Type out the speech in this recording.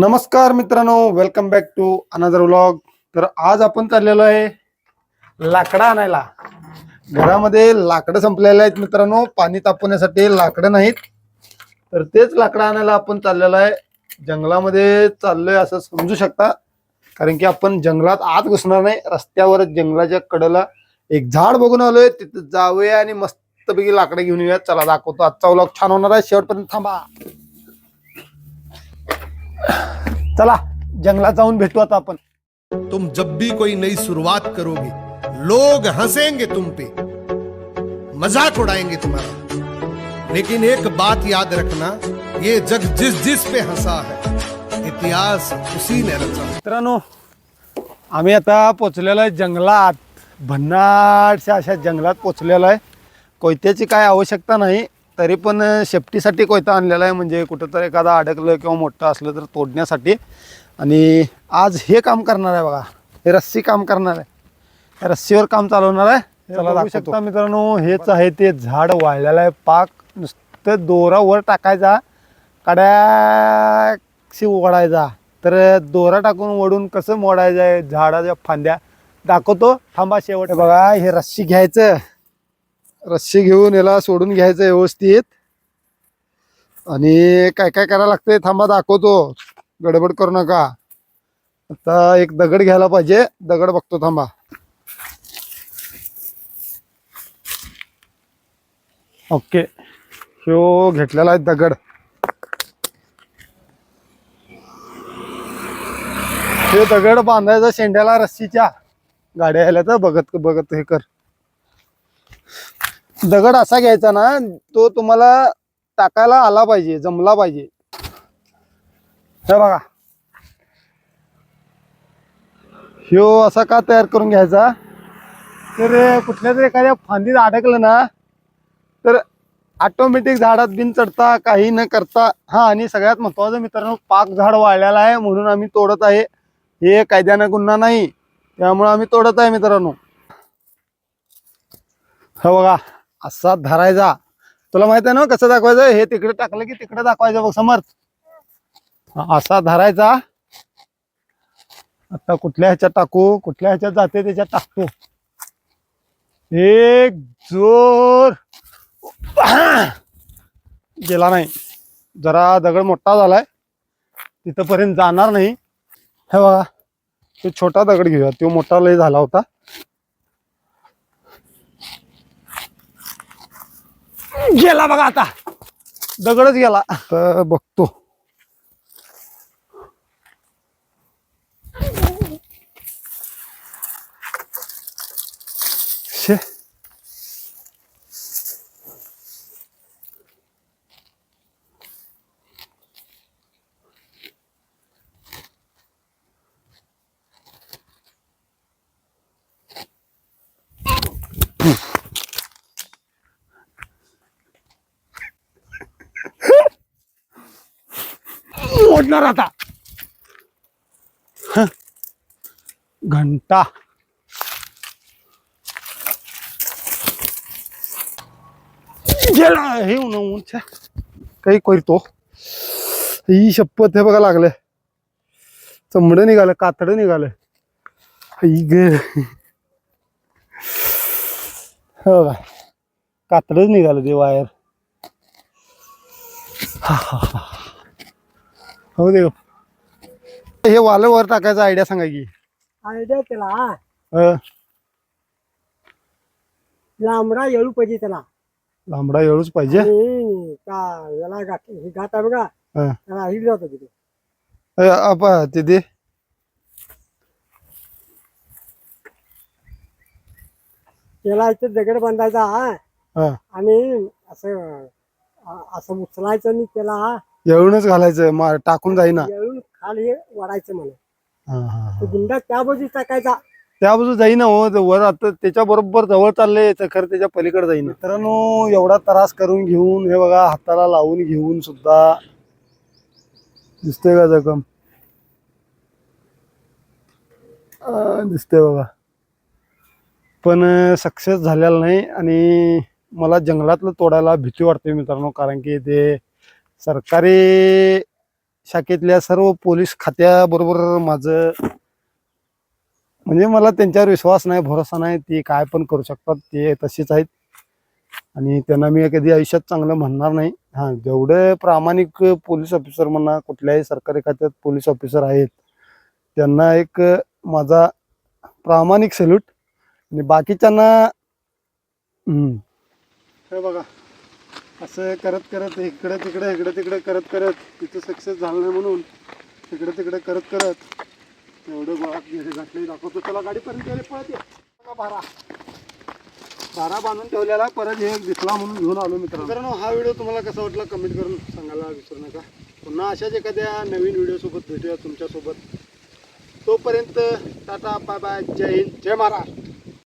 नमस्कार मित्रांनो welcome back to another vlog तर आज आपण चाललेलो आहे लाकडं आणायला. घरामध्ये लाकडं संपलेले आहेत मित्रांनो पाणी तापवण्यासाठी लाकडं नाहीत. तर तेच लाकडं आणायला आपण चाललेलो आहे. जंगलामध्ये चाललोय असं समजू शकता. कारण की आपण जंगलात आत घुसणार नाही रस्त्यावरच जंगलाच्या कडेला एक झाड बघून आलोय. तिथं जाऊया आणि मस्तपैकी लाकडं घेऊन येऊया. चला दाखवतो. आजचा व्लॉग छान होणार आहे. शेवटपर्यंत थांबा. चला जंगलात जाऊन भेटू आता आपण. तुम जब भी कोई नई शुरुआत करोगे लोग हंसेंगे तुम पे। मजाक उड़ाएंगे तुम्हारा। लेकिन एक बात याद रखना ये जग जिस जिस पे हंसा है इतिहास उसी ने रचा मित्रांनो आम्ही आता पोचलेलो आहे जंगलात. भन्नाटशा अशा जंगलात पोचलेलो आहे. कोयत्याची काय आवश्यकता नाही. तरी पण शेफ्टीसाठी कोयता आणलेला आहे. म्हणजे कुठं तर एखादा अडकलं किंवा मोठं असलं तर तोडण्यासाठी. आणि आज हे काम करणार आहे बघा. हे रस्सी काम करणार आहे. रस्सीवर काम चालवणार आहे. चला शकता मित्रांनो हेच आहे ते झाड वाळलेलं आहे. पाक नुसतं दोरा वर टाकायचा. कड्याशी ओढायचा तर दोरा टाकून ओढून कसं मोडायचं आहे? झाडाच्या फांद्या. दाखवतो. थांबा शेवट. बघा हे रस्सी घ्यायचं. रस्सी घेऊन याला सोडून घ्यायचं व्यवस्थित. आणि काय काय करायला लागतंय थांबा दाखवतो. गडबड करू नका. आता एक दगड घ्यायला पाहिजे. दगड बघतो थांबा. ओके. ह्यो घेतलेला आहे दगड. हे दगड बांधायचा शेंड्याला रस्सीच्या. गाड्या आल्या तर बघत बघत हे कर. दगड असा घ्यायचा ना तो तुम्हाला टाकायला आला पाहिजे जमला पाहिजे. हे बघा. ह्यो असा का तयार करून घ्यायचा? तर कुठल्या तरी एखाद्या फांदीत अडकलं ना तर ऑटोमॅटिक झाडात बिन चढता काही न करता हा आणि सगळ्यात महत्वाचं मित्रांनो पाक झाड वाळलेला आहे म्हणून आम्ही तोडत आहे. हे कायद्यानं गुन्हा नाही त्यामुळे आम्ही तोडत आहे मित्रांनो. हा बघा. असा धरायचा. तुला माहीत आहे ना कसं दाखवायचं? हे तिकडे टाकलं की तिकडे दाखवायचं बघ समर्थ असा धरायचा. आता कुठल्या ह्याच्यात टाकू? कुठल्या ह्याच्यात जाते त्याच्यात टाकतो. एक जोर. गेला नाही. जरा दगड मोठा झालाय. तिथपर्यंत जाणार नाही. हे बघा तो छोटा दगड घेऊया. तो मोठा लय झाला होता. गेला बघा आता. दगडच गेला. तर बघतो. शे. मोडणार आता. घंटा. गेला हे उन उंच काही करतो. ही शपथ हे बघा लागले. चमडं निघालं कातडं निघालं. ही हो का? कातडच निघालं ते वायर. हा हा हा. वालं वर टाकायचं आयडिया सांगा की. आयडिया त्याला अं, लांबडा येळू पाहिजे त्याला. लांबडा एवढंच पाहिजे. आणि का याला गाठ हे गाठ आहे बघा. हं. त्याला हिट जातो तिथे. अं, आपा ते दे. त्याला इथे दगड बांधायचा हं. आणि असं अ- असं उचलायचं आणि त्याला एवढंच घालायचं मा टाकून जाईना. येळून खाली वाढायचं म्हणून हा, हा, हा. तो गुंडा त्या बाजू टाकायचा. त्या बाजू जाईना हो ते वर आता त्याच्या बरोबर जवळ चाललंय तर खरं त्याच्या पलीकडे जाईना. मित्रांनो एवढा त्रास करून घेऊन हे बघा हाताला लावून घेऊन सुद्धा दिसतंय का जखम? अं, दिसतंय बघा. पण सक्सेस झालेला नाही आणि मला जंगलातलं तोडायला भीती वाटते मित्रांनो कारण की ते सरकारी शाखेतल्या सर्व पोलीस खात्याबरोबर माझं म्हणजे मला त्यांच्यावर विश्वास नाही भरोसा नाही ते काय पण करू शकतात ते तसेच आहेत. आणि त्यांना मी कधी आयुष्यात चांगलं म्हणणार नाही. हां जेवढे प्रामाणिक पोलीस ऑफिसर म्हणा कुठल्याही सरकारी खात्यात पोलीस ऑफिसर आहेत त्यांना एक माझा प्रामाणिक सल्यूट आणि बाकीच्यांना हे बघा. असं करत करत इकडं तिकडं इकडं तिकडं करत करत तिथं सक्सेस झालं नाही म्हणून इकडं तिकडं करत करत एवढं गोळा घातले दाखवतो. त्याला गाडीपर्यंत गेले पळत बघा बारा. बारा बांधून ठेवलेला परत हे दिसला म्हणून घेऊन आलो मित्र मित्रांनो हा व्हिडिओ तुम्हाला कसा वाटला कमेंट करून सांगायला विसरू नका. पुन्हा अशाच एखाद्या नवीन व्हिडिओसोबत भेटूया तुमच्यासोबत. तोपर्यंत टाटा बाय बाय जय हिंद जय महाराष्ट्र.